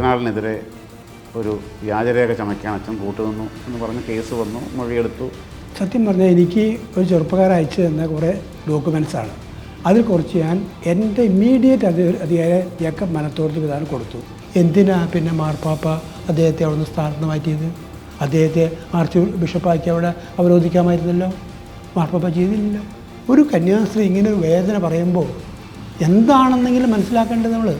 കർദിനാളിനെതിരെ ഒരു വ്യാജരേഖ ചമയ്ക്കാൻ അച്ഛൻ കൂട്ടുനിന്നു എന്ന് പറഞ്ഞ് കേസ് വന്നു മൊഴിയെടുത്തു. സത്യം പറഞ്ഞാൽ എനിക്ക് ഒരു ചെറുപ്പക്കാരൻ അയച്ചു തന്ന കുറേ ഡോക്യുമെൻസാണ് അതിൽ കുറച്ച് ഞാൻ എന്റെ ഇമ്മീഡിയറ്റ് അധി അധികാരി ജേക്കബ് മനത്തോർത്ത് വിധാനം കൊടുത്തു. എന്തിനാ പിന്നെ മാർപ്പാപ്പ അദ്ദേഹത്തെ അവിടുന്ന് സ്ഥാനത്ത് മാറ്റിയത്? അദ്ദേഹത്തെ ആർച്ച് ബിഷപ്പാക്കി അവിടെ അവരോധിക്കാമായിരുന്നല്ലോ? മാർപ്പാപ്പ ചെയ്തില്ലല്ലോ? ഒരു കന്യാസ്ത്രീ ഇങ്ങനെ ഒരു വേദന പറയുമ്പോൾ എന്താണെന്നെങ്കിലും മനസ്സിലാക്കേണ്ടത് നമ്മൾ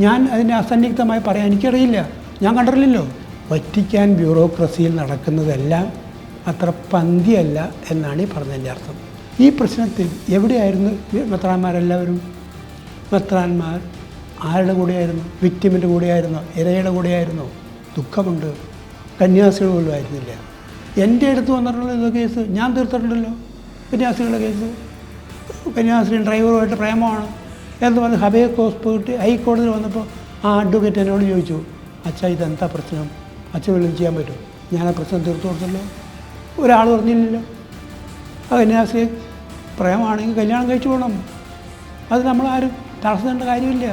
ഞാൻ അതിനെ അസന്നിഗ്ധമായി പറയാൻ എനിക്കറിയില്ല. ഞാൻ കണ്ടിട്ടില്ലല്ലോ. വറ്റിക്കാൻ ബ്യൂറോക്രസിയിൽ നടക്കുന്നതെല്ലാം അത്ര പന്തിയല്ല എന്നാണ് ഈ പറഞ്ഞതിന്റെ അർത്ഥം. ഈ പ്രശ്നത്തിൽ എവിടെയായിരുന്നു മെത്രാന്മാരെല്ലാവരും? മെത്രാന്മാർ ആരുടെ കൂടെയായിരുന്നു? വിക്ടിമിന്റെ കൂടെയായിരുന്നോ? ഇരയുടെ കൂടെയായിരുന്നോ? ദുഃഖമുണ്ട്. കന്യാസികൾ പോലും ആയിരുന്നില്ല. എന്റെ അടുത്ത് വന്നിട്ടുള്ള കേസ് ഞാൻ തീർത്തിട്ടുണ്ടല്ലോ. കന്യാസികളുടെ കേസ്. കന്യാസ്ത്രീ ഡ്രൈവറുമായിട്ട് പ്രേമമാണ്. എന്ന് പറഞ്ഞ് ഹബേ കോസ് പോയിട്ട് ഹൈക്കോടതിയിൽ വന്നപ്പോൾ ആ അഡ്വക്കേറ്റ് എന്നോട് ചോദിച്ചു അച്ഛ ഇതെന്താ പ്രശ്നം? അച്ഛൻ വെള്ളം ചെയ്യാൻ പറ്റും ഞാൻ ആ പ്രശ്നം തീർത്തു കൊടുത്തല്ലോ. ഒരാൾ പറഞ്ഞില്ലല്ലോ. ആ കന്യാസി പ്രേമാണെങ്കിൽ കല്യാണം കഴിച്ചു പോകണം അത് നമ്മളാരും തടസ്സേണ്ട കാര്യമില്ല.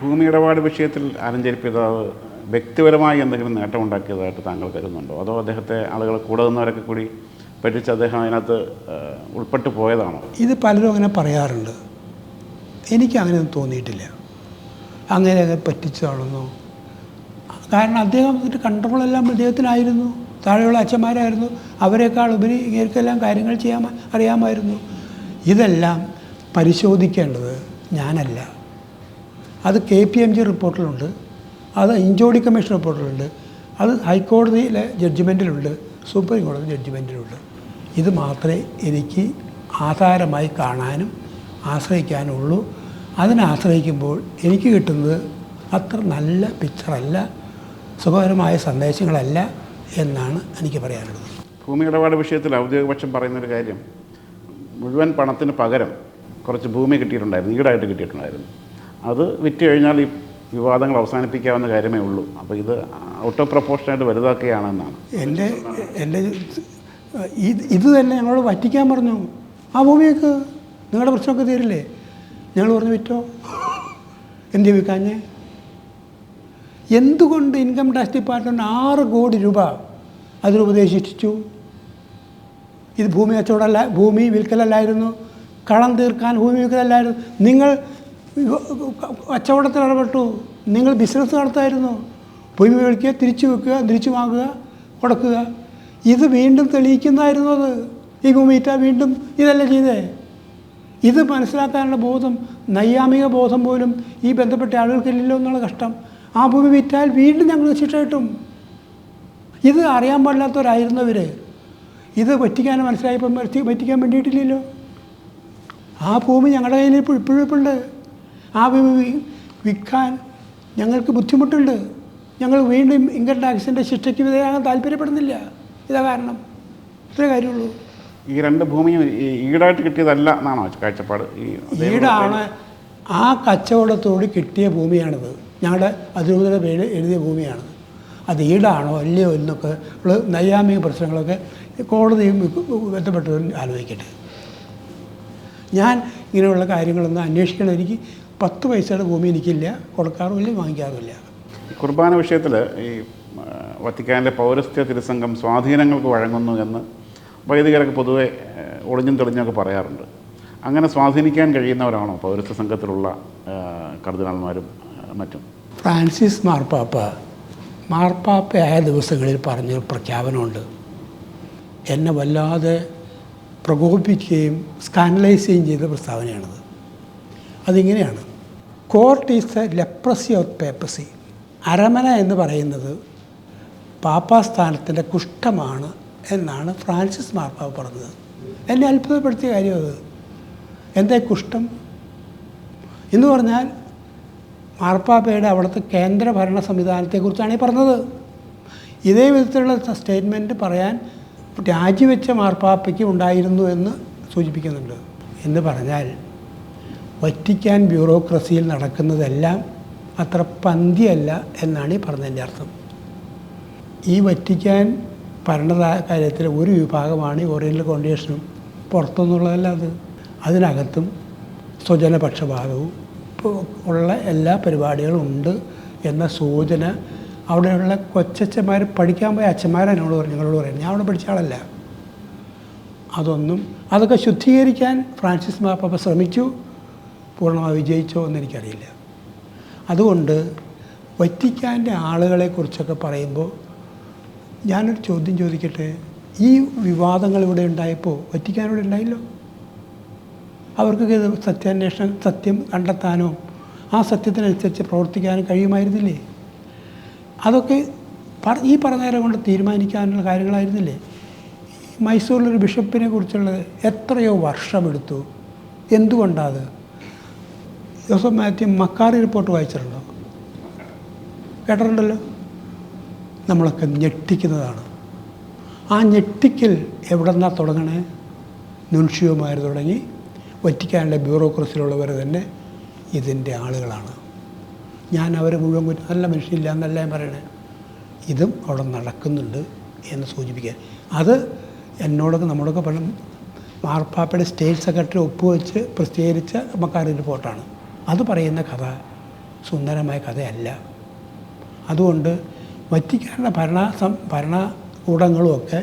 ഭൂമി ഇടപാട് വിഷയത്തിൽ ആലഞ്ചേരി വ്യക്തിപരമായി എന്തെങ്കിലും നേട്ടമുണ്ടാക്കിയതായിട്ട് താങ്കൾ കരുതുന്നുണ്ടോ? അതോ അദ്ദേഹത്തെ ആളുകൾ കൂടെ നിന്നവരൊക്കെ കൂടി പറ്റിച്ച് അദ്ദേഹം അതിനകത്ത് ഉൾപ്പെട്ടു പോയതാണോ. ഇത് പലരും അങ്ങനെ പറയാറുണ്ട്. എനിക്ക് അങ്ങനെയൊന്നും തോന്നിയിട്ടില്ല. അങ്ങനെ അത് പറ്റിച്ചതാണെന്നോ കാരണം അദ്ദേഹം ഇതിന്റെ കൺട്രോളെല്ലാം അദ്ദേഹത്തിനായിരുന്നു. താഴെയുള്ള അച്ഛന്മാരായിരുന്നു. അവരെക്കാൾ ഉപരി ഇങ്ങനെയൊക്കെല്ലാം കാര്യങ്ങൾ ചെയ്യാൻ അറിയാമായിരുന്നു. ഇതെല്ലാം പരിശോധിക്കേണ്ടത് ഞാനല്ല. അത് കെ പി എം ജി റിപ്പോർട്ടിലുണ്ട്. അത് ഇഞ്ചോടി കമ്മീഷൻ റിപ്പോർട്ടിലുണ്ട്. അത് ഹൈക്കോടതിയിലെ ജഡ്ജിമെന്റിലുണ്ട്. സുപ്രീം കോടതി ജഡ്ജിമെന്റിലുണ്ട്. ഇത് മാത്രമേ എനിക്ക് ആധാരമായി കാണാനും ആശ്രയിക്കാനുള്ളൂ. അതിനെ ആശ്രയിക്കുമ്പോൾ എനിക്ക് കിട്ടുന്നത് അത്ര നല്ല പിക്ചറല്ല സുഖകരമായ സന്ദേശങ്ങളല്ല എന്നാണ് എനിക്ക് പറയാനുള്ളത്. ഭൂമി ഇടപാട് വിഷയത്തിൽ ഔദ്യോഗിക പക്ഷം പറയുന്നൊരു കാര്യം മുഴുവൻ പണത്തിന് പകരം കുറച്ച് ഭൂമി കിട്ടിയിട്ടുണ്ടായിരുന്നു ഈടായിട്ട് കിട്ടിയിട്ടുണ്ടായിരുന്നു. അത് വിറ്റ് കഴിഞ്ഞാൽ ഈ വിവാദങ്ങൾ അവസാനിപ്പിക്കാവുന്ന കാര്യമേ ഉള്ളൂ. അപ്പോൾ ഇത് ഔട്ട് ഓഫ് പ്രൊപ്പോഷനായിട്ട് വലുതാക്കുകയാണെന്നാണ്. എന്റെ എന്റെ ഇത് ഇത് തന്നെ ഞങ്ങളോട് വറ്റിക്കാൻ പറഞ്ഞു. ആ ഭൂമിയൊക്കെ നിങ്ങളുടെ പ്രശ്നമൊക്കെ തീരില്ലേ? ഞങ്ങൾ പറഞ്ഞു വിറ്റോ? എന്ത് വിൽക്കാഞ്ഞേ? എന്തുകൊണ്ട് ഇൻകം ടാക്സ് ഡിപ്പാർട്ട്മെന്റ് ആറ് കോടി രൂപ അതിനുപദേശിച്ചു ഇത് ഭൂമി കച്ചവടമല്ല ഭൂമി വിൽക്കലല്ലായിരുന്നു. കളം തീർക്കാൻ ഭൂമി വിൽക്കലല്ലായിരുന്നു. നിങ്ങൾ കച്ചവടത്തിൽ ഇടപെട്ടു. നിങ്ങൾ ബിസിനസ് നടത്തായിരുന്നു. ഭൂമി വിൽക്കുക തിരിച്ചു വെക്കുക തിരിച്ചു വാങ്ങുക കൊടുക്കുക. ഇത് വീണ്ടും തെളിയിക്കുന്നതായിരുന്നു അത്. ഈ ഗുമീറ്റ വീണ്ടും ഇതല്ല ചെയ്തേ? ഇത് മനസ്സിലാക്കാനുള്ള ബോധം നൈയാമിക ബോധം പോലും ഈ ബന്ധപ്പെട്ട ആളുകൾക്കില്ലല്ലോ എന്നുള്ള കഷ്ടം. ആ ഭൂമി വിറ്റാൽ വീണ്ടും ഞങ്ങൾ ശിക്ഷ കിട്ടും. ഇത് അറിയാൻ പാടില്ലാത്തവരായിരുന്നവർ ഇത് പറ്റിക്കാൻ മനസ്സിലായപ്പോൾ പറ്റി പറ്റിക്കാൻ വേണ്ടിയിട്ടില്ലല്ലോ. ആ ഭൂമി ഞങ്ങളുടെ കയ്യിൽ ഇപ്പോൾ ഇപ്പോഴും ഇപ്പോഴുണ്ട്. ആ ഭൂമി വിൽക്കാൻ ഞങ്ങൾക്ക് ബുദ്ധിമുട്ടുണ്ട്. ഞങ്ങൾ വീണ്ടും ഇൻകം ടാക്സിന്റെ ശിക്ഷയ്ക്ക് വിധേയമാകാൻ താല്പര്യപ്പെടുന്നില്ല. ഇതാ കാരണം. ഇത്രേ കാര്യമുള്ളൂ. ഈ രണ്ട് ഭൂമിയും ഈടായിട്ട് കിട്ടിയതല്ല എന്നാണോ കാഴ്ചപ്പാട്? ഈടാണ് ആ കച്ചവടത്തോട് കിട്ടിയ ഭൂമിയാണിത്. ഞങ്ങളുടെ അതിരൂപതയുടെ പേര് എഴുതിയ ഭൂമിയാണ്. അത് ഈടാണോ അല്ലയോ എന്നൊക്കെ ഉള്ള നൈയാമിക പ്രശ്നങ്ങളൊക്കെ കോടതിയും ബന്ധപ്പെട്ടവരും ആലോചിക്കട്ടെ. ഞാൻ ഇങ്ങനെയുള്ള കാര്യങ്ങളൊന്നും അന്വേഷിക്കണം. എനിക്ക് പത്ത് പൈസയുടെ ഭൂമി എനിക്കില്ല. കൊടുക്കാറുമില്ല വാങ്ങിക്കാറുമില്ല. കുർബാന വിഷയത്തിൽ ഈ വത്തിക്കാനിലെ പൗരസ്ത്യ തിരുസംഘം സ്വാധീനങ്ങൾക്ക് വഴങ്ങുന്നു എന്ന് വൈദികരൊക്കെ പൊതുവെ ഒളിഞ്ഞും തെളിഞ്ഞൊക്കെ പറയാറുണ്ട്. അങ്ങനെ സ്വാധീനിക്കാൻ കഴിയുന്നവരാണോ പൗരസ്ത്യ സംഘത്തിലുള്ള കർദിനാൾമാരും മറ്റും? ഫ്രാൻസിസ് മാർപ്പാപ്പ മാർപ്പാപ്പയായ ദിവസങ്ങളിൽ പറഞ്ഞൊരു പ്രഖ്യാപനമുണ്ട്. എന്നെ വല്ലാതെ പ്രകോപിപ്പിക്കുകയും ചെയ്യുകയും ചെയ്ത പ്രസ്താവനയാണത്. അതിങ്ങനെയാണ്. Court is the leprosy of papacy. അരമന എന്ന് പറയുന്നത് പാപ്പാസ്ഥാനത്തിന്റെ കുഷ്ഠമാണ് എന്നാണ് ഫ്രാൻസിസ് മാർപ്പാവ് പറഞ്ഞത്. എന്നെ അത്ഭുതപ്പെടുത്തിയ കാര്യം അത്. എന്തേ കുഷ്ഠം? എന്ന് പറഞ്ഞാൽ മാർപ്പാപ്പയുടെ അവിടുത്തെ കേന്ദ്ര ഭരണ സംവിധാനത്തെക്കുറിച്ചാണ് ഈ പറഞ്ഞത്. ഇതേ വിധത്തിലുള്ള സ്റ്റേറ്റ്മെന്റ് പറയാൻ രാജിവെച്ച മാർപ്പാപ്പയ്ക്ക് ഉണ്ടായിരുന്നു എന്ന് സൂചിപ്പിക്കുന്നുണ്ട്. എന്ന് പറഞ്ഞാൽ വറ്റിക്കാൻ ബ്യൂറോക്രസിയിൽ നടക്കുന്നതെല്ലാം അത്ര പന്തിയല്ല എന്നാണ് ഈ പറഞ്ഞതിന്റെ അർത്ഥം. ഈ വറ്റിക്കാൻ ഭരണ കാര്യത്തിൽ ഒരു വിഭാഗമാണ് ഓറിയന്റൽ കോൺഗ്രേഷനും പുറത്തുനിന്നുള്ളതല്ല അത്. അതിനകത്തും സ്വജനപക്ഷപാതവും ഉള്ള എല്ലാ പരിപാടികളും ഉണ്ട് എന്ന സൂചന അവിടെയുള്ള കൊച്ചച്ഛന്മാർ പഠിക്കാൻ പോയ അച്ഛന്മാരെ എന്നോട് പറഞ്ഞു ഞങ്ങളോട് പറയാം ഞാൻ അവിടെ പഠിച്ച ആളല്ല. അതൊന്നും അതൊക്കെ ശുദ്ധീകരിക്കാൻ ഫ്രാൻസിസ് മാപ്പ ശ്രമിച്ചു പൂർണമായി വിജയിച്ചോ എന്ന് എനിക്കറിയില്ല അതുകൊണ്ട് വറ്റിക്കാന്റെ ആളുകളെക്കുറിച്ചൊക്കെ പറയുമ്പോൾ ഞാനൊരു ചോദ്യം ചോദിക്കട്ടെ? ഈ വിവാദങ്ങൾ ഇവിടെ ഉണ്ടായപ്പോൾ വറ്റിക്കാനിവിടെ ഉണ്ടായില്ലോ? അവർക്കൊക്കെ ഇത് സത്യാന്വേഷണം സത്യം കണ്ടെത്താനോ ആ സത്യത്തിനനുസരിച്ച് പ്രവർത്തിക്കാനും കഴിയുമായിരുന്നില്ലേ? അതൊക്കെ ഈ പറഞ്ഞ കൊണ്ട് തീരുമാനിക്കാനുള്ള കാര്യങ്ങളായിരുന്നില്ലേ? മൈസൂരിലൊരു ബിഷപ്പിനെ കുറിച്ചുള്ളത് എത്രയോ വർഷമെടുത്തു. എന്തുകൊണ്ടാത്? ജോസഫ് മാത്യു മക്കാറി റിപ്പോർട്ട് വായിച്ചിട്ടുണ്ടോ? കേട്ടിട്ടുണ്ടല്ലോ? നമ്മളൊക്കെ ഞെട്ടിക്കുന്നതാണ്. ആ ഞെട്ടിക്കൽ എവിടെ നിന്നാണ് തുടങ്ങണേ? നുൻഷിയോമാർ തുടങ്ങി വറ്റിക്കാനുള്ള ബ്യൂറോക്രസിയിലുള്ളവർ തന്നെ ഇതിന്റെ ആളുകളാണ്. ഞാൻ അവരെ മുഴുവൻ കുറ്റം നല്ല മനുഷ്യനില്ല എന്നല്ല ഞാൻ പറയണേ. ഇതും അവിടെ നടക്കുന്നുണ്ട് എന്ന് സൂചിപ്പിക്കാൻ അത് എന്നോടൊക്കെ നമ്മളൊക്കെ പല മാർപ്പാപ്പയുടെ സ്റ്റേറ്റ് സെക്രട്ടറി ഒപ്പുവെച്ച് പ്രസിദ്ധീകരിച്ച മക്കാരി റിപ്പോർട്ടാണ്. അത് പറയുന്ന കഥ സുന്ദരമായ കഥയല്ല. അതുകൊണ്ട് വറ്റിക്കാനുള്ള ഭരണ സം ഭരണകൂടങ്ങളും ഒക്കെ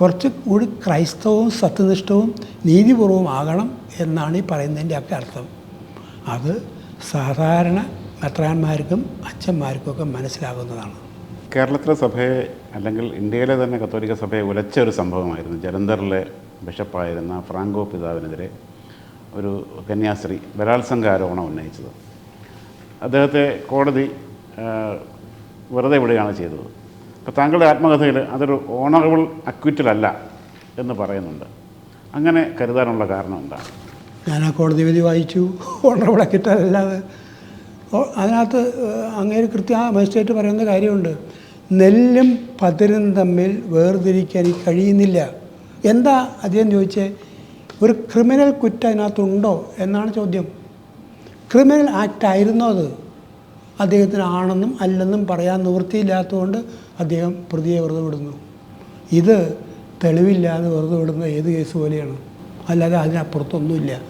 കുറച്ച് കൂടി ക്രൈസ്തവവും സത്യനിഷ്ഠവും നീതിപൂർവവും ആകണം എന്നാണ് ഈ പറയുന്നതിന്റെ ഒക്കെ അർത്ഥം. അത് സാധാരണ മെത്രാന്മാർക്കും അച്ഛന്മാർക്കും ഒക്കെ മനസ്സിലാകുന്നതാണ്. കേരളത്തിലെ സഭയെ അല്ലെങ്കിൽ ഇന്ത്യയിലെ തന്നെ കത്തോലിക്ക സഭയെ ഉലച്ച ഒരു സംഭവമായിരുന്നു. ജലന്ധറിലെ ബിഷപ്പായിരുന്ന ഫ്രാങ്കോ പിതാവിനെതിരെ ഒരു കന്യാസ്ത്രീ ബലാത്സംഗ ആരോപണം ഉന്നയിച്ചത്. അദ്ദേഹത്തെ കോടതി വെറുതെ വിടുകയാണ് ചെയ്തത്. അപ്പോൾ താങ്കളുടെ ആത്മകഥയിൽ അതൊരു ഓണറബിൾ അക്വിറ്റലല്ല എന്ന് പറയുന്നുണ്ട്. അങ്ങനെ കരുതാനുള്ള കാരണം എന്താണ്? ഞാൻ ആ കോടതി വിധി വായിച്ചു. ഓണറബിൾ അക്വിറ്റലല്ലാതെ അതിനകത്ത് അങ്ങനെ കൃത്യ മജിസ്ട്രേറ്റ് പറയുന്ന കാര്യമുണ്ട്. നെല്ലും പതിരും തമ്മിൽ വേർതിരിക്കാൻ കഴിയുന്നില്ല. എന്താ അദ്ദേഹം ചോദിച്ചേ? ഒരു ക്രിമിനൽ കുറ്റം അതിനകത്തുണ്ടോ എന്നാണ് ചോദ്യം. ക്രിമിനൽ ആക്ട് ആയിരുന്നോ അത്? അദ്ദേഹത്തിന് ആണെന്നും അല്ലെന്നും പറയാൻ നിവൃത്തിയില്ലാത്തതുകൊണ്ട് അദ്ദേഹം പ്രതിയെ വെറുതെ വിടുന്നു. ഇത് തെളിവില്ലാതെ വെറുതെ വിടുന്ന ഏത് കേസ് പോലെയാണ്? അല്ലാതെ അതിനപ്പുറത്തൊന്നുമില്ല.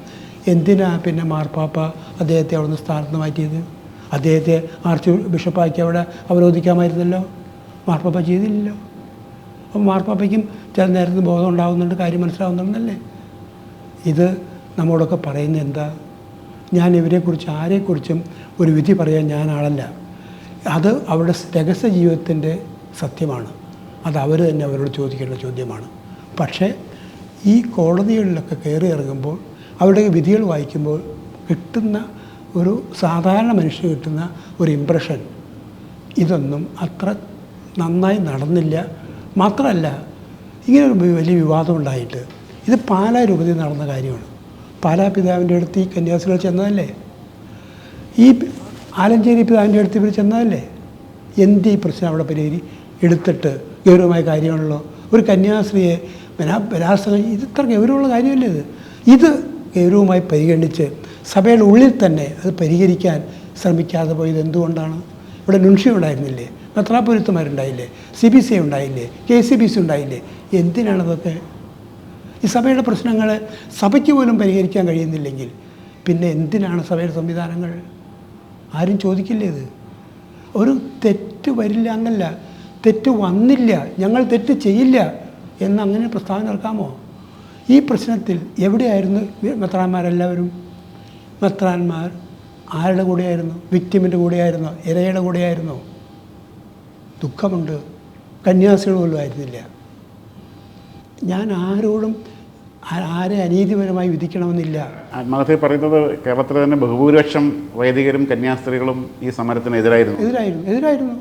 എന്തിനാ പിന്നെ മാർപ്പാപ്പ അദ്ദേഹത്തെ അവിടുന്ന് സ്ഥാനത്ത് മാറ്റിയത്? അദ്ദേഹത്തെ ആർച്ച് ബിഷപ്പാക്കി അവിടെ അവരോധിക്കാമായിരുന്നല്ലോ? മാർപ്പാപ്പ ചെയ്തില്ലല്ലോ? അപ്പം മാർപ്പാപ്പയ്ക്കും ചില നേരത്ത് ബോധം ഉണ്ടാകുന്നുണ്ട് കാര്യം മനസ്സിലാവുന്നുണ്ടല്ലേ ഇത് നമ്മോടൊക്കെ പറയുന്നത് എന്താ? ഞാൻ ഇവരെക്കുറിച്ച് ആരെക്കുറിച്ചും ഒരു വിധി പറയാൻ ഞാൻ ആളല്ല അത് അവരുടെ രഹസ്യ ജീവിതത്തിന്റെ സത്യമാണ്. അത് അവർ തന്നെ അവരോട് ചോദിക്കേണ്ട ചോദ്യമാണ്. പക്ഷേ ഈ കോടതികളിലൊക്കെ കയറി ഇറങ്ങുമ്പോൾ അവരുടെ വിധികൾ വായിക്കുമ്പോൾ കിട്ടുന്ന ഒരു സാധാരണ മനുഷ്യന് കിട്ടുന്ന ഒരു ഇമ്പ്രഷൻ ഇതൊന്നും അത്ര നന്നായി നടന്നില്ല. മാത്രമല്ല ഇങ്ങനെ വലിയ വിവാദം ഉണ്ടായിട്ട് ഇത് പാലാ രൂപതയിൽ നടന്ന കാര്യമാണ്. പാലാ പിതാവിന്റെ അടുത്ത് ഈ കന്യാസികൾ ചെന്നതല്ലേ? ഈ ആലഞ്ചേരി പിതാവിന്റെ അടുത്ത് ഇവർ ചെന്നതല്ലേ? എന്ത് ഈ പ്രശ്നം അവിടെ പരിഹരി എടുത്തിട്ട് ഗൗരവമായ കാര്യമാണല്ലോ. ഒരു കന്യാസ്ത്രീയെ ബലാ ബലാത്സംഗം ഇത് ഇത്ര ഗൗരവമുള്ള കാര്യമല്ലേ ഇത്? ഇത് ഗൗരവമായി പരിഗണിച്ച് സഭയുടെ ഉള്ളിൽ തന്നെ അത് പരിഹരിക്കാൻ ശ്രമിക്കാതെ പോയത് എന്തുകൊണ്ടാണ്? ഇവിടെ നുൻഷി ഉണ്ടായിരുന്നില്ലേ? മെത്രാപുരത്തുമാരുണ്ടായില്ലേ സി ബി സി ഉണ്ടായില്ലേ? കെ സി ബി സി ഉണ്ടായില്ലേ? എന്തിനാണതൊക്കെ ഈ സഭയുടെ പ്രശ്നങ്ങൾ സഭയ്ക്ക് പോലും പരിഹരിക്കാൻ കഴിയുന്നില്ലെങ്കിൽ പിന്നെ എന്തിനാണ് സഭയുടെ സംവിധാനങ്ങൾ? ആരും ചോദിക്കില്ലേ ഇത്? ഒരു തെറ്റ് വരില്ല എന്നല്ല തെറ്റ് വന്നില്ല. ഞങ്ങൾ തെറ്റ് ചെയ്യില്ല എന്ന് അങ്ങനെ പ്രസ്താവന ഇറക്കാമോ ഈ പ്രശ്നത്തിൽ എവിടെയായിരുന്നു മെത്രാന്മാരെല്ലാവരും? മെത്രാന്മാർ ആരുടെ കൂടെയായിരുന്നു? വിക്റ്റിമിന്റെ കൂടെയായിരുന്നോ? ഇരയുടെ കൂടെയായിരുന്നോ? ദുഃഖമുണ്ട്. കന്യാസികൾ പോലും ആയിരുന്നില്ല. ഞാൻ ആരോടും ആരെ അനീതിപരമായി വിധിക്കണമെന്നില്ല. ആത്മകഥയിൽ പറയുന്നത് കേരളത്തിലെ തന്നെ ബഹുഭൂരിപക്ഷം വൈദികരും കന്യാസ്ത്രീകളും ഈ സമരത്തിന് എതിരായിരുന്നു എതിരായിരുന്നു. എതിരായിരുന്നു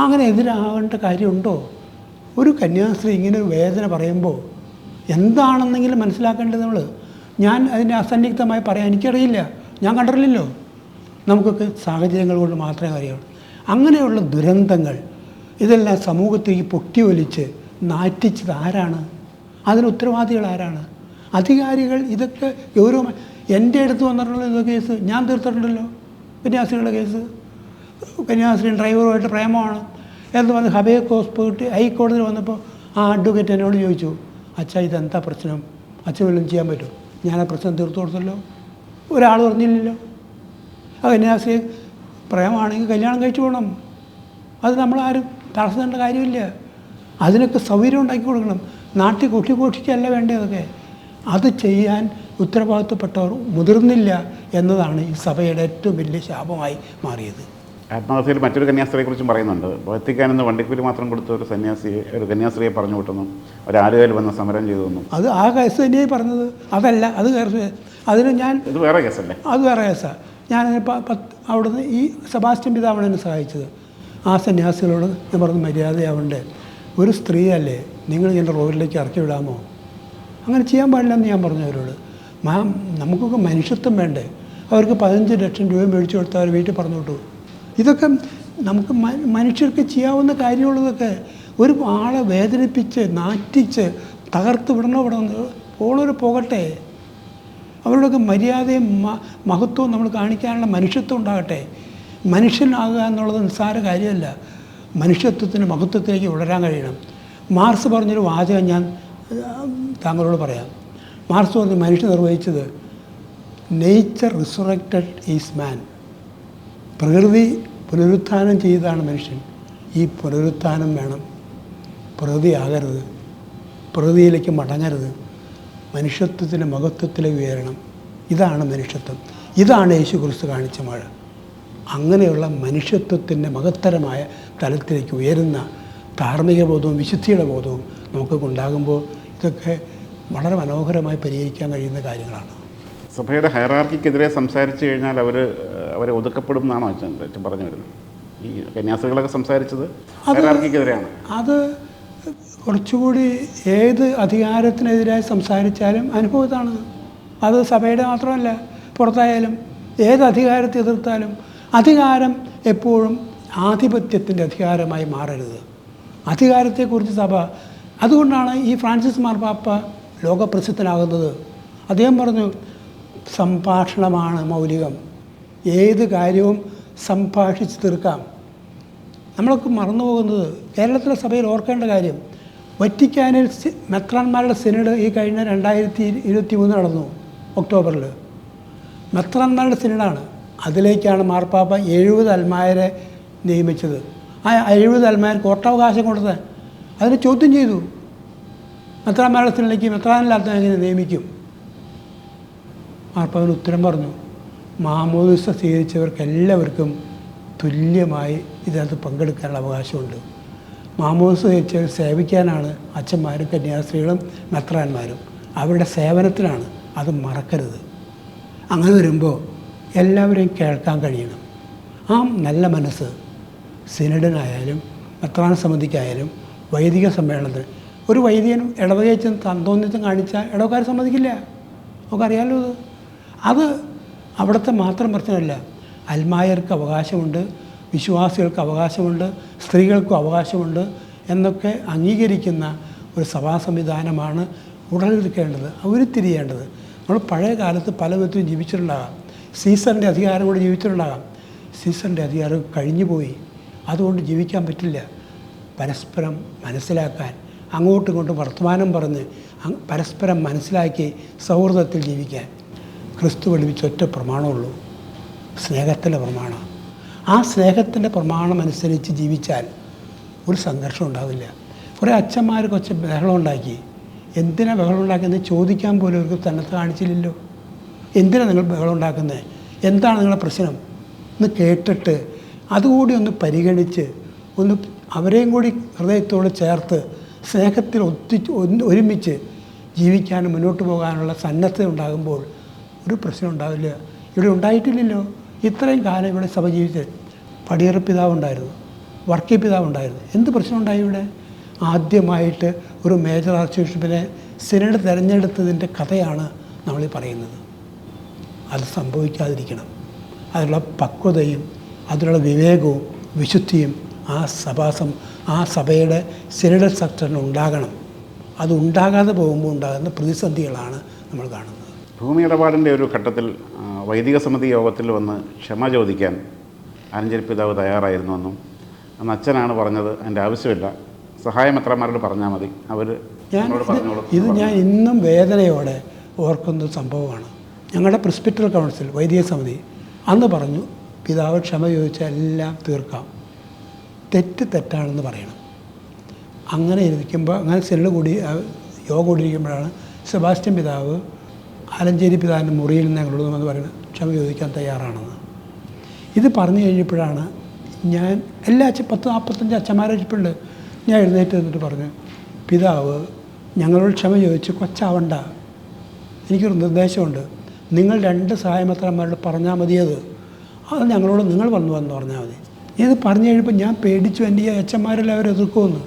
അങ്ങനെ എതിരാകേണ്ട കാര്യമുണ്ടോ? ഒരു കന്യാസ്ത്രീ ഇങ്ങനെ ഒരു വേദന പറയുമ്പോൾ എന്താണെന്നെങ്കിലും മനസ്സിലാക്കേണ്ടത് നമ്മൾ ഞാൻ അതിന്റെ അസന്നിഗ്ധമായി പറയാൻ എനിക്കറിയില്ല. ഞാൻ കണ്ടിട്ടില്ലല്ലോ. നമുക്കൊക്കെ സാഹചര്യങ്ങൾ കൊണ്ട് മാത്രമേ അറിയുള്ളൂ. അങ്ങനെയുള്ള ദുരന്തങ്ങൾ ഇതെല്ലാം സമൂഹത്തേക്ക് പൊട്ടിയൊലിച്ച് നാറ്റിച്ചത് ആരാണ്? അതിന് ഉത്തരവാദികൾ ആരാണ് അധികാരികൾ ഇതൊക്കെ ഗൗരവമായി എന്റെ അടുത്ത് വന്നിട്ടുള്ള കേസ് ഞാൻ തീർത്തിട്ടുണ്ടല്ലോ കന്യാസ്ത്രീകളുടെ കേസ്. കന്യാസ്ത്രീ ഡ്രൈവറുമായിട്ട് പ്രേമമാണ് എന്ന് പറഞ്ഞ് ഹബേ കോസ് പോയിട്ട് ഹൈക്കോടതിയിൽ വന്നപ്പോൾ ആ അഡ്വക്കേറ്റ് എന്നോട് ചോദിച്ചു അച്ഛാ ഇതെന്താ പ്രശ്നം? അച്ഛൻ വല്ലതും ചെയ്യാൻ പറ്റും ഞാൻ ആ പ്രശ്നം തീർത്തു കൊടുത്തല്ലോ. ഒരാൾ പറഞ്ഞില്ലല്ലോ. ആ കന്യാസ്ത്രീ പ്രേമമാണെങ്കിൽ കല്യാണം കഴിച്ചു പോകണം അത് നമ്മളാരും തടസ്സം കാര്യമില്ല. അതിനൊക്കെ സൗകര്യം ഉണ്ടാക്കി കൊടുക്കണം. നാട്ടിൽ കൊട്ടിക്കോട്ടിക്കല്ല വേണ്ടതൊക്കെ. അത് ചെയ്യാൻ ഉത്തരവാദിത്വപ്പെട്ടവർ മുതിർന്നില്ല എന്നതാണ് ഈ സഭയുടെ ഏറ്റവും വലിയ ശാപമായി മാറിയത്. ആത്മകഥയിൽ മറ്റൊരു കന്യാസ്ത്രീയെക്കുറിച്ചും പറയുന്നുണ്ട്. വത്തിക്കാൻ എന്ന് വണ്ടിക്കൂലി മാത്രം കൊടുത്ത ഒരു സന്യാസിയെ ഒരു കന്യാസ്ത്രീയെ പറഞ്ഞു വിട്ടെന്നും ഒരു ആലുവയിൽ വന്ന് സമരം ചെയ്തെന്നും അത് ആ കേസ് തന്നെയായി പറഞ്ഞത്. അതല്ല അത് കേസ്. അതിന് ഞാൻ ഇത് വേറെ കേസല്ലേ? അത് വേറെ കേസാണ് ഞാൻ പത്ത് അവിടുന്ന് ഈ സെബാസ്റ്റ്യൻ പിതാവാണ് എന്നെ സഹായിച്ചത്. ആ സന്യാസികളോട് ഞാൻ പറഞ്ഞു മര്യാദയാവണ്ടേ. ഒരു സ്ത്രീയല്ലേ നിങ്ങൾ എന്റെ റോഡിലേക്ക് ഇറക്കി വിടാമോ? അങ്ങനെ ചെയ്യാൻ പാടില്ലെന്ന് ഞാൻ പറഞ്ഞു അവരോട്. മാ നമുക്കൊക്കെ മനുഷ്യത്വം വേണ്ടേ? അവർക്ക് പതിനഞ്ച് ലക്ഷം രൂപ മേടിച്ചു കൊടുത്താൽ അവർ വീട്ടിൽ പറഞ്ഞു വിട്ടു ഇതൊക്കെ നമുക്ക് മനുഷ്യർക്ക് ചെയ്യാവുന്ന കാര്യമുള്ളതൊക്കെ ഒരു ആളെ വേദനിപ്പിച്ച് നാറ്റിച്ച് തകർത്ത് വിടണോ വിടണോ പോണൊരു പോകട്ടെ. അവരോടൊക്കെ മര്യാദയും മഹത്വവും നമ്മൾ കാണിക്കാനുള്ള മനുഷ്യത്വം ഉണ്ടാകട്ടെ. മനുഷ്യനാകുക എന്നുള്ളത് നിസ്സാര കാര്യമല്ല. മനുഷ്യത്വത്തിന് മഹത്വത്തിലേക്ക് വളരാൻ കഴിയണം. മാർസ് പറഞ്ഞൊരു വാചകം ഞാൻ താങ്കളോട് പറയാം. മാർസ് പറഞ്ഞ് മനുഷ്യൻ നിർവഹിച്ചത് നേച്ചർ റിസറക്റ്റഡ് ഈസ് മാൻ പ്രകൃതി പുനരുത്ഥാനം ചെയ്താണ് മനുഷ്യൻ. ഈ പുനരുത്ഥാനം വേണം. പ്രകൃതി ആകരുത്. പ്രകൃതിയിലേക്ക് മടങ്ങരുത്. മനുഷ്യത്വത്തിന്റെ മഹത്വത്തിലേക്ക് ഉയരണം. ഇതാണ് മനുഷ്യത്വം. ഇതാണ് യേശു ക്രിസ്തു കാണിച്ച മഴ. അങ്ങനെയുള്ള മനുഷ്യത്വത്തിന്റെ മഹത്തരമായ തലത്തിലേക്ക് ഉയരുന്ന ധാർമ്മിക ബോധവും വിശുദ്ധിയുടെ ബോധവും നമുക്ക് ഉണ്ടാകുമ്പോൾ ഇതൊക്കെ വളരെ മനോഹരമായി പരിഹരിക്കാൻ കഴിയുന്ന കാര്യങ്ങളാണ്. സഭയുടെ ഹയറാർക്കിക്കെതിരെ സംസാരിച്ചു കഴിഞ്ഞാൽ അവർ അവരെ ഒതുക്കപ്പെടും എന്നാണോ അച്ഛൻ പറഞ്ഞു വരുന്നത് ഈ കന്യാസികളൊക്കെ സംസാരിച്ചത് ഹയറാർക്കിക്കെതിരെയാണ്. അത് കുറച്ചുകൂടി ഏത് അധികാരത്തിനെതിരായി സംസാരിച്ചാലും അനുഭവത്താണ് അത് സഭയുടെ മാത്രമല്ല പുറത്തായാലും ഏത് അധികാരത്തെ എതിർത്താലും അധികാരം എപ്പോഴും ആധിപത്യത്തിന്റെ അധികാരമായി മാറരുത്. അധികാരത്തെക്കുറിച്ച് സഭ അതുകൊണ്ടാണ് ഈ ഫ്രാൻസിസ് മാർപ്പാപ്പ ലോകപ്രസിദ്ധനാകുന്നത്. അദ്ദേഹം പറഞ്ഞു സംഭാഷണമാണ് മൗലികം. ഏത് കാര്യവും സംഭാഷിച്ച് തീർക്കാം. നമ്മളൊക്കെ മറന്നു പോകുന്നത് കേരളത്തിലെ സഭയിൽ ഓർക്കേണ്ട കാര്യം വറ്റിക്കാനിൽ മെത്രാന്മാരുടെ സിനഡ് ഈ കഴിഞ്ഞ രണ്ടായിരത്തി ഇരുപത്തി മൂന്ന് നടന്നു ഒക്ടോബറിൽ. മെത്രാന്മാരുടെ സിനഡാണ്. അതിലേക്കാണ് മാർപ്പാപ്പ എഴുപത് അൽമായരെ നിയമിച്ചത്. ആ എഴുപത് അൽമായർക്ക് ഒട്ടവകാശം കൊടുത്ത് അതിനെ ചോദ്യം ചെയ്തു. മെത്രാന്മാരുടെ സിനഡിലേക്ക് മെത്രാനില്ലാത്ത എങ്ങനെ നിയമിക്കും. മാർപ്പാപ്പന് ഉത്തരം പറഞ്ഞു. മാമോദിസ സ്വീകരിച്ചവർക്ക് എല്ലാവർക്കും തുല്യമായി ഇതിനകത്ത് പങ്കെടുക്കാനുള്ള അവകാശമുണ്ട്. മാമോദിസ സ്വീകരിച്ചവർ സേവിക്കാനാണ് അച്ഛന്മാരും കന്യാസ്ത്രീകളും മെത്രാന്മാരും. അവരുടെ സേവനത്തിനാണ് അത് മറക്കരുത്. അങ്ങനെ വരുമ്പോൾ എല്ലാവരെയും കേൾക്കാൻ കഴിയണം. ആ നല്ല മനസ്സ് സിനഡിനായാലും മെത്രാന സമിതിക്കായാലും വൈദിക സമ്മേളനത്തിൽ ഒരു വൈദികനും ഇടവകയച്ചും തന്തോന്നിച്ചും കാണിച്ചാൽ ഇടവക്കാർ സമ്മതിക്കില്ല. നമുക്കറിയാമല്ലോ അത് അത് അവിടുത്തെ മാത്രം പ്രശ്നമല്ല. അൽമായർക്ക് അവകാശമുണ്ട് വിശ്വാസികൾക്ക് അവകാശമുണ്ട് സ്ത്രീകൾക്കും അവകാശമുണ്ട് എന്നൊക്കെ അംഗീകരിക്കുന്ന ഒരു സഭാ സംവിധാനമാണ് ഉടലെടുക്കേണ്ടത് ഉരുത്തിരിയേണ്ടത്. നമ്മൾ പഴയ കാലത്ത് പല വിധത്തിലും ജീവിച്ചിട്ടുണ്ടാകാം സീസറിന്റെ അധികാരം കൂടെ ജീവിച്ചിട്ടുണ്ടാകാം. സീസറിന്റെ അധികാരം കഴിഞ്ഞു പോയി. അതുകൊണ്ട് ജീവിക്കാൻ പറ്റില്ല. പരസ്പരം മനസ്സിലാക്കാൻ അങ്ങോട്ടും ഇങ്ങോട്ടും വർത്തമാനം പറഞ്ഞ് പരസ്പരം മനസ്സിലാക്കി സൗഹൃദത്തിൽ ജീവിക്കാൻ ക്രിസ്തു പഠിപ്പിച്ച ഒറ്റ പ്രമാണമുള്ളൂ. സ്നേഹത്തിന്റെ പ്രമാണം. ആ സ്നേഹത്തിന്റെ പ്രമാണം അനുസരിച്ച് ജീവിച്ചാൽ ഒരു സംഘർഷം ഉണ്ടാവില്ല. കുറേ അച്ഛന്മാർ കുറച്ച് ബഹളം ഉണ്ടാക്കി. എന്തിനാ ബഹളം ഉണ്ടാക്കിയെന്ന് ചോദിക്കാൻ പോലും അവർക്ക് തന്നത്ത് കാണിച്ചില്ലല്ലോ. എന്തിനാണ് നിങ്ങൾ ബഹളം ഉണ്ടാക്കുന്നത് എന്താണ് നിങ്ങളുടെ പ്രശ്നം? എന്ന് കേട്ടിട്ട് അതുകൂടി ഒന്ന് പരിഗണിച്ച് ഒന്ന് അവരെയും കൂടി ഹൃദയത്തോട് ചേർത്ത് സ്നേഹത്തിൽ ഒത്തി ഒരുമിച്ച് ജീവിക്കാനും മുന്നോട്ട് പോകാനുള്ള സന്നദ്ധത ഉണ്ടാകുമ്പോൾ ഒരു പ്രശ്നം ഉണ്ടാവില്ല. ഇവിടെ ഉണ്ടായിട്ടില്ലല്ലോ. ഇത്രയും കാലം ഇവിടെ സഭ ജീവിച്ച് പടിയറ പിതാവുണ്ടായിരുന്നു വർക്കി പിതാവ് ഉണ്ടായിരുന്നു. എന്ത് പ്രശ്നം ഉണ്ടായി ഇവിടെ? ആദ്യമായിട്ട് ഒരു മേജർ ആർച്ച് ബിഷപ്പിനെ സിനഡ് തിരഞ്ഞെടുത്തതിന്റെ കഥയാണ് നമ്മൾ പറയുന്നത്. അത് സംഭവിക്കാതിരിക്കണം. അതിനുള്ള പക്വതയും അതിനുള്ള വിവേകവും വിശുദ്ധിയും ആ സഭാസം ആ സഭയുടെ സിനഡൽ സ്ട്രക്ചറിന് ഉണ്ടാകണം. അത് ഉണ്ടാകാതെ പോകുമ്പോൾ ഉണ്ടാകുന്ന പ്രതിസന്ധികളാണ് നമ്മൾ കാണുന്നത്. ഭൂമി ഇടപാടിന്റെ ഒരു ഘട്ടത്തിൽ വൈദിക സമിതി യോഗത്തിൽ വന്ന് ക്ഷമ ചോദിക്കാൻ ആനഞ്ചേരി പിതാവ് തയ്യാറായിരുന്നുവെന്നും അന്ന് അച്ഛനാണ് പറഞ്ഞത് അതിന്റെ ആവശ്യമില്ല. സഹായം എത്രമാരോട് പറഞ്ഞാൽ മതി. അവർ ഞാൻ ഇത് ഞാൻ ഇന്നും വേദനയോടെ ഓർക്കുന്ന സംഭവമാണ്. ഞങ്ങളുടെ പ്രിസ്പിറ്റൽ കൗൺസിൽ വൈദിക സമിതി അന്ന് പറഞ്ഞു പിതാവ് ക്ഷമ ചോദിച്ചാൽ എല്ലാം തീർക്കാം. തെറ്റ് തെറ്റാണെന്ന് പറയണം. അങ്ങനെ ഇരിക്കുമ്പോൾ അങ്ങനെ സെല്ല് കൂടി യോഗ കൂടിയിരിക്കുമ്പോഴാണ് സെബാസ്റ്റ്യൻ പിതാവ് ആലഞ്ചേരി പിതാവിന്റെ മുറിയിൽ നിന്ന് ഞങ്ങളോട് വന്ന് പറയുന്നത് ക്ഷമ ചോദിക്കാൻ തയ്യാറാണെന്ന്. ഇത് പറഞ്ഞു കഴിഞ്ഞപ്പോഴാണ് ഞാൻ എല്ലാ അച്ഛ പത്ത് നാൽപ്പത്തഞ്ച് അച്ഛന്മാരെ ഇരിപ്പുണ്ട്. ഞാൻ എഴുന്നേറ്റ് നിന്നിട്ട് പറഞ്ഞു പിതാവ് ഞങ്ങളോട് ക്ഷമ ചോദിച്ച് കൊച്ചാവണ്ട. എനിക്കൊരു നിർദ്ദേശമുണ്ട്. നിങ്ങൾ രണ്ട് സഹായമത്രന്മാരോട് പറഞ്ഞാൽ മതിയത്? അത് ഞങ്ങളോട് നിങ്ങൾ വന്നു വന്ന് പറഞ്ഞാൽ മതി. ഇത് പറഞ്ഞു കഴിയുമ്പോൾ ഞാൻ പേടിച്ചു എന്റെ ഈ അച്ഛന്മാരെല്ലാവരും എതിർക്കുമെന്ന്.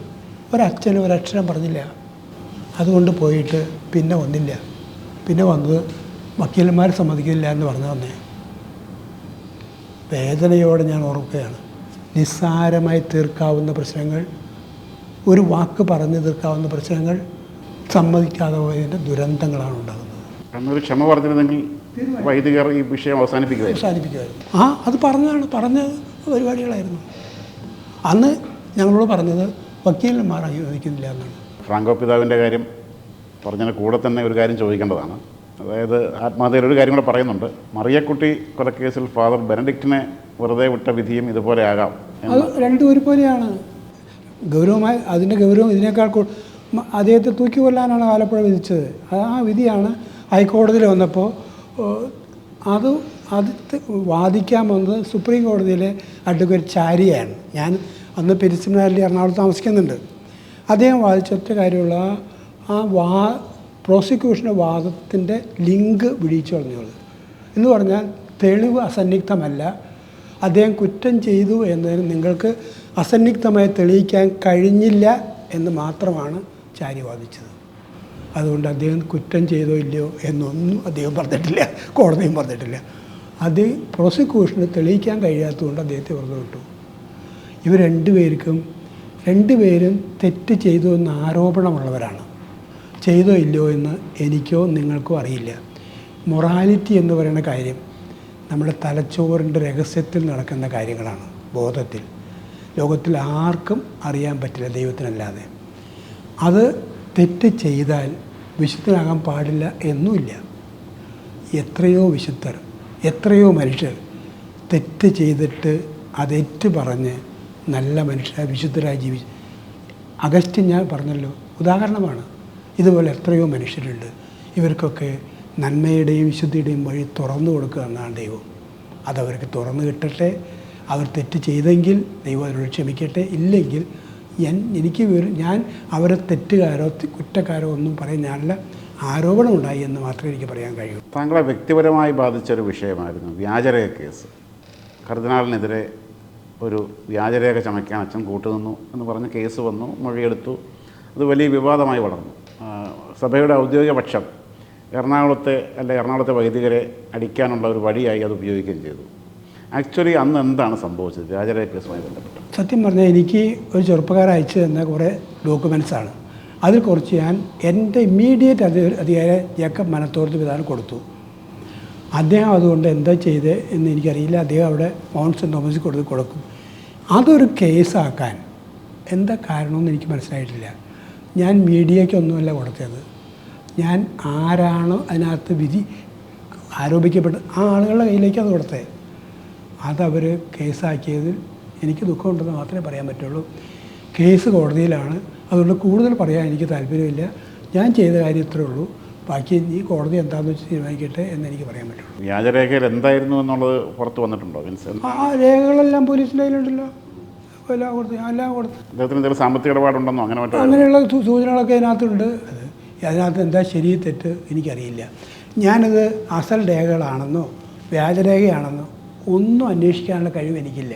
ഒരച്ഛനും ഒരക്ഷരം പറഞ്ഞില്ല. അതുകൊണ്ട് പോയിട്ട് പിന്നെ വന്നില്ല. പിന്നെ വന്നത് വക്കീലന്മാർ സമ്മതിക്കില്ല എന്ന് പറഞ്ഞു തന്നെ വേദനയോടെ ഞാൻ ഓർക്കുകയാണ്. നിസ്സാരമായി തീർക്കാവുന്ന പ്രശ്നങ്ങൾ ഒരു വാക്ക് പറഞ്ഞു തീർക്കാവുന്ന പ്രശ്നങ്ങൾ സമ്മതിക്കാതെ പോയതിന്റെ ദുരന്തങ്ങളാണ് ഉണ്ടാകുന്നത് അന്നൊരു ക്ഷമ പറഞ്ഞിരുന്നെങ്കിൽ വൈദികർ ഈ വിഷയം അവസാനിപ്പിക്കുമായിരുന്നു. അവസാനിപ്പിക്കുമായിരുന്നു. ആ അത് പറഞ്ഞതാണ് പറഞ്ഞ പരിപാടികളായിരുന്നു. അന്ന് ഞങ്ങളോട് പറഞ്ഞത് വക്കീലന്മാർ അനുവദിക്കുന്നില്ല എന്നാണ്. ഫ്രാങ്കോ പിതാവിന്റെ കാര്യം പറഞ്ഞതിന് കൂടെ തന്നെ ഒരു കാര്യം ചോദിക്കേണ്ടതാണ്. അതായത് ആത്മഹത്യയിൽ ഒരു കാര്യം കൂടെ പറയുന്നുണ്ട്. മറിയക്കുട്ടി കൊലക്കേസിൽ ഫാദർ ബെനഡിക്റ്റിനെ വെറുതെ വിട്ട വിധിയും ഇതുപോലെ ആകാം അത് രണ്ടും ഒരുപോലെയാണ്. ഗൗരവമായി അതിന്റെ ഗൗരവം ഇതിനേക്കാൾ അദ്ദേഹത്തെ തൂക്കി കൊല്ലാനാണ് ആലപ്പുഴ വിധിച്ചത്. ആ വിധിയാണ് ഹൈക്കോടതിയിൽ വന്നപ്പോൾ അത് അത് വാദിക്കാൻ വന്നത് സുപ്രീം കോടതിയിലെ അഡ്വക്കേറ്റ് ചാരിയാണ്. ഞാൻ അന്ന് പെരിസിനാലിൽ എറണാകുളത്ത് താമസിക്കുന്നുണ്ട്. അദ്ദേഹം വാദിച്ചൊറ്റ കാര്യമുള്ള ആ വാ പ്രോസിക്യൂഷന്റെ വാദത്തിന്റെ ലിങ്ക് വിടിയിച്ചു പറഞ്ഞുള്ളത്. എന്ന് പറഞ്ഞാൽ തെളിവ് അസന്നിഗ്ധമല്ല. അദ്ദേഹം കുറ്റം ചെയ്തു എന്നതിന് നിങ്ങൾക്ക് അസന്നിഗ്ധമായി തെളിയിക്കാൻ കഴിഞ്ഞില്ല എന്ന് മാത്രമാണ് ചാരി വാദിച്ചത്. അതുകൊണ്ട് അദ്ദേഹം കുറ്റം ചെയ്തോ ഇല്ലയോ എന്നൊന്നും അദ്ദേഹം പറഞ്ഞിട്ടില്ല കോടതിയും പറഞ്ഞിട്ടില്ല. അത് പ്രോസിക്യൂഷന് തെളിയിക്കാൻ കഴിയാത്തതുകൊണ്ട് അദ്ദേഹത്തെ വെറുതെ വിട്ടു. ഇവർ രണ്ടുപേർക്കും രണ്ടുപേരും തെറ്റ് ചെയ്തു എന്ന ആരോപണമുള്ളവരാണ്. ചെയ്തോ ഇല്ലയോ എന്ന് എനിക്കോ നിങ്ങൾക്കോ അറിയില്ല. മൊറാലിറ്റി എന്ന് പറയുന്ന കാര്യം നമ്മുടെ തലച്ചോറിന്റെ രഹസ്യത്തിൽ നടക്കുന്ന കാര്യങ്ങളാണ് ബോധത്തിൽ. ലോകത്തിൽ ആർക്കും അറിയാൻ പറ്റില്ല ദൈവത്തിനല്ലാതെ. അത് തെറ്റ് ചെയ്താൽ വിശുദ്ധനാകാൻ പാടില്ല എന്നുമില്ല. എത്രയോ വിശുദ്ധർ എത്രയോ മനുഷ്യർ തെറ്റ് ചെയ്തിട്ട് അതേറ്റ് പറഞ്ഞ് നല്ല മനുഷ്യരായി വിശുദ്ധരായി ജീവിച്ചു. അഗസ്റ്റിൻ ഞാൻ പറഞ്ഞല്ലോ ഉദാഹരണമാണ്. ഇതുപോലെ എത്രയോ മനുഷ്യരുണ്ട്. ഇവർക്കൊക്കെ നന്മയുടെയും വിശുദ്ധിയുടെയും വഴി തുറന്നു കൊടുക്കുക എന്നാണ് ദൈവം. അതവർക്ക് തുറന്നു കിട്ടട്ടെ. അവർ തെറ്റ് ചെയ്തെങ്കിൽ ദൈവം അതിനോട് ക്ഷമിക്കട്ടെ. ഇല്ലെങ്കിൽ ഞാൻ എനിക്ക് ഞാൻ അവരെ തെറ്റുകാരോ കുറ്റക്കാരോ ഒന്നും പറയാൻ ആരോപണം ഉണ്ടായി എന്ന് മാത്രമേ എനിക്ക് പറയാൻ കഴിയൂ. താങ്കളെ വ്യക്തിപരമായി ബാധിച്ചൊരു വിഷയമായിരുന്നു വ്യാജരേഖ കേസ്. കർദിനാളിനെതിരെ ഒരു വ്യാജരേഖ ചമയ്ക്കാൻ അച്ഛൻ കൂട്ടുനിന്നു എന്ന് പറഞ്ഞ് കേസ് വന്നു മൊഴിയെടുത്തു. അത് വലിയ വിവാദമായി വളർന്നു. സഭയുടെ ഔദ്യോഗിക പക്ഷം എറണാകുളത്തെ അല്ലെ എറണാകുളത്തെ വൈദികരെ അടിക്കാനുള്ള ഒരു വഴിയായി അത് ഉപയോഗിക്കുകയും ചെയ്തു. ആക്ച്വലി അന്ന് എന്താണ് സംഭവിച്ചത്? വ്യാജരേഖ കേസുമായി ബന്ധപ്പെട്ട്. സത്യം പറഞ്ഞാൽ എനിക്ക് ഒരു ചെറുപ്പക്കാരൻ അയച്ചു തന്ന കുറേ ഡോക്യുമെൻസാണ് അതിൽ കുറച്ച് ഞാൻ എന്റെ ഇമ്മീഡിയറ്റ് അധി അധികാരി ജേക്കബ് മനത്തോർത്ത് വിധാനം കൊടുത്തു. അദ്ദേഹം അതുകൊണ്ട് എന്താ ചെയ്ത് എന്ന് എനിക്കറിയില്ല. അദ്ദേഹം അവിടെ മൗണ്ട് സെന്റ് തോമസിൽ കൊടുത്ത് കൊടുക്കും. അതൊരു കേസാക്കാൻ എന്താ കാരണമെന്ന് എനിക്ക് മനസ്സിലായിട്ടില്ല. ഞാൻ മീഡിയയ്ക്കൊന്നുമല്ല കൊടുത്തത്. ഞാൻ ആരാണോ അതിനകത്ത് വിധി ആരോപിക്കപ്പെട്ട് ആ ആളുകളുടെ കയ്യിലേക്ക് അത് കൊടുത്തത്. അതവർ കേസാക്കിയതിൽ എനിക്ക് ദുഃഖമുണ്ടെന്ന് മാത്രമേ പറയാൻ പറ്റുള്ളൂ. കേസ് കോടതിയിലാണ്. അതുകൊണ്ട് കൂടുതൽ പറയാൻ എനിക്ക് താല്പര്യമില്ല. ഞാൻ ചെയ്ത കാര്യം ഇത്രേ ഉള്ളൂ. ബാക്കി ഈ കോടതി എന്താണെന്ന് വെച്ച് തീരുമാനിക്കട്ടെ എന്ന് എനിക്ക് പറയാൻ പറ്റുള്ളൂ. വ്യാജരേഖയിൽ എന്തായിരുന്നു എന്നുള്ളത് പുറത്ത് വന്നിട്ടുണ്ടോ മീൻസ് ആ രേഖകളെല്ലാം പോലീസിന്റെ കയ്യിലുണ്ടല്ലോ. എല്ലാം കൊടുത്ത് എല്ലാം കൊടുത്ത്. അദ്ദേഹത്തിന് എന്തെങ്കിലും സാമ്പത്തിക ഇടപാടുണ്ടെന്നോ അങ്ങനെ മറ്റോ? അങ്ങനെയുള്ള സൂചനകളൊക്കെ അതിനകത്തുണ്ട്. അത് അതിനകത്ത് എന്താ ശരി തെറ്റ് എനിക്കറിയില്ല. ഞാനത് അസൽ രേഖകളാണെന്നോ വ്യാജരേഖയാണെന്നോ ഒന്നും അന്വേഷിക്കാനുള്ള കഴിവ് എനിക്കില്ല.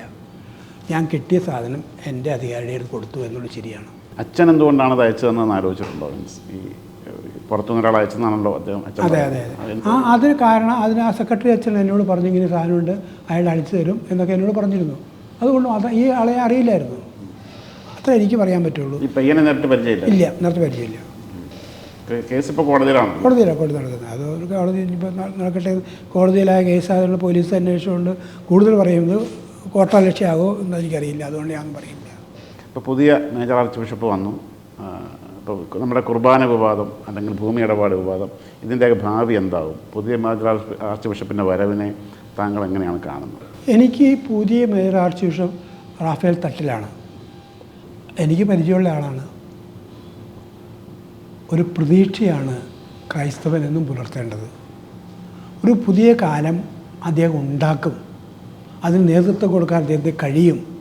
ഞാൻ കിട്ടിയ സാധനം എന്റെ അധികാരിയുടെ അടുത്ത് കൊടുത്തു എന്നുള്ളത് ശരിയാണ്. അച്ഛൻ എന്തുകൊണ്ടാണ് അത് അയച്ചതെന്ന് ആലോചിച്ചിട്ടുണ്ടോ? ഈ പുറത്തുനിന്ന് ഒരാൾ അയച്ചെന്നാണല്ലോ അദ്ദേഹം അച്ഛൻ അതെ അതെ അതെ. ആ അതിന് കാരണം അതിന് ആ സെക്രട്ടറി അച്ഛൻ എന്നോട് പറഞ്ഞു ഇങ്ങനെ സാധനമുണ്ട് അയാൾ അടിച്ചു തരും എന്നൊക്കെ എന്നോട് പറഞ്ഞിരുന്നു. അതുകൊണ്ട് അത് ഈ ആളെ അറിയില്ലായിരുന്നു. അത്ര എനിക്ക് പറയാൻ പറ്റുള്ളൂ. ഇല്ല നേരത്തെ പരിചയമില്ല. കേസ് ഇപ്പോൾ കോടതിയിലാണ്. കോടതിയിലാണ് കോടതി നടക്കുന്നത്. അത് ഒരു കോടതി ഇനിയിപ്പോൾ നടക്കട്ടെ. കോടതിയിലായ കേസായതുകൊണ്ട് പോലീസ് അന്വേഷണമുണ്ട് കൂടുതൽ പറയുന്നത് കോട്ട ലക്ഷ്യമാകോ എന്ന് എനിക്കറിയില്ല. അതുകൊണ്ട് ഞാൻ പറയില്ല ഇപ്പോൾ പുതിയ മേജർ ആർച്ച് ബിഷപ്പ് വന്നു. ഇപ്പോൾ നമ്മുടെ കുർബാന വിവാദം അല്ലെങ്കിൽ ഭൂമി ഇടപാട് വിവാദം ഇതിന്റെയൊക്കെ ഭാവി എന്താകും പുതിയ മേജർ ആർച്ച് ആർച്ച് ബിഷപ്പിന്റെ വരവിനെ താങ്കൾ എങ്ങനെയാണ് കാണുന്നത്? എനിക്ക് പുതിയ മേജർ ആർച്ച് ബിഷപ്പ് റാഫേൽ തട്ടിലാണ്. എനിക്ക് പരിചയമുള്ള ആളാണ്. ഒരു പ്രതീക്ഷയാണ് ക്രൈസ്തവൻ എന്നും പുലർത്തേണ്ടത്. ഒരു പുതിയ കാലം അദ്ദേഹം ഉണ്ടാക്കും. അതിന് നേതൃത്വം കൊടുക്കാൻ അദ്ദേഹത്തെ കഴിയും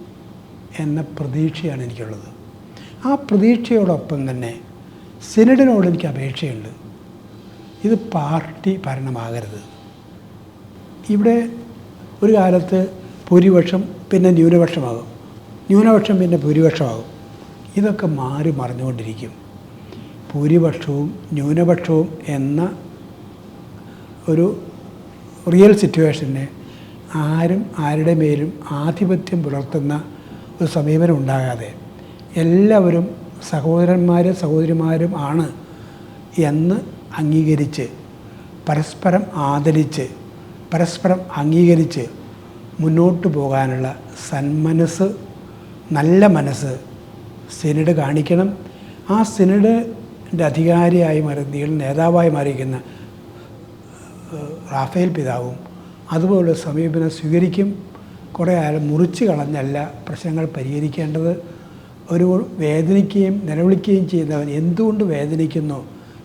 എന്ന പ്രതീക്ഷയാണ് എനിക്കുള്ളത്. ആ പ്രതീക്ഷയോടൊപ്പം തന്നെ സിനഡിനോട് എനിക്ക് അപേക്ഷയുണ്ട്. ഇത് പാർട്ടി ഭരണമാകരുത്. ഇവിടെ ഒരു കാലത്ത് ഭൂരിപക്ഷം പിന്നെ ന്യൂനപക്ഷമാകും. ന്യൂനപക്ഷം പിന്നെ ഭൂരിപക്ഷമാകും. ഇതൊക്കെ മാറി മറിഞ്ഞുകൊണ്ടിരിക്കും. ഭൂരിപക്ഷവും ന്യൂനപക്ഷവും എന്ന ഒരു റിയൽ സിറ്റുവേഷനെ ആരും ആരുടെ മേലും ആധിപത്യം പുലർത്തുന്ന ഒരു സമീപനം ഉണ്ടാകാതെ എല്ലാവരും സഹോദരന്മാരും സഹോദരിമാരും ആണ് എന്ന് അംഗീകരിച്ച് പരസ്പരം ആദരിച്ച് പരസ്പരം അംഗീകരിച്ച് മുന്നോട്ട് പോകാനുള്ള സന്മനസ് നല്ല മനസ്സ് സിനിഡ് കാണിക്കണം. ആ സിനഡിന്റെ അധികാരിയായി മാറി നേതാവായി മാറിയിരിക്കുന്ന റാഫേൽ പിതാവും അതുപോലുള്ള സമീപനം സ്വീകരിക്കും. കുറേ ആരും മുറിച്ച് കളഞ്ഞല്ല പ്രശ്നങ്ങൾ പരിഹരിക്കേണ്ടത്. ഒരു വേദനിക്കുകയും നിലവിളിക്കുകയും ചെയ്യുന്നവൻ എന്തുകൊണ്ട് വേദനിക്കുന്നു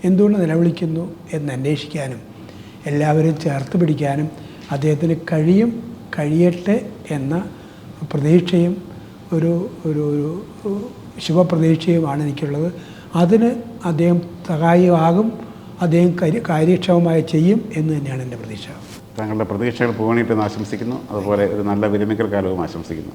എന്തുകൊണ്ട് നിലവിളിക്കുന്നു എന്ന് അന്വേഷിക്കാനും എല്ലാവരും ചേർത്ത് പിടിക്കാനും അദ്ദേഹത്തിന് കഴിയും കഴിയട്ടെ എന്ന പ്രതീക്ഷയും ഒരു ഒരു ഒരു ശുഭപ്രതീക്ഷയുമാണ് എനിക്കുള്ളത്. അതിന് അദ്ദേഹം സഹായമാകും അദ്ദേഹം കാര്യ കാര്യക്ഷമമായി ചെയ്യും എന്ന് തന്നെയാണ് എന്റെ പ്രതീക്ഷ. താങ്കളുടെ പ്രതീക്ഷകൾ പൂവണിയിട്ടെന്ന് ആശംസിക്കുന്നു. അതുപോലെ ഒരു നല്ല വിരമിക്കൽ കാലവും ആശംസിക്കുന്നു.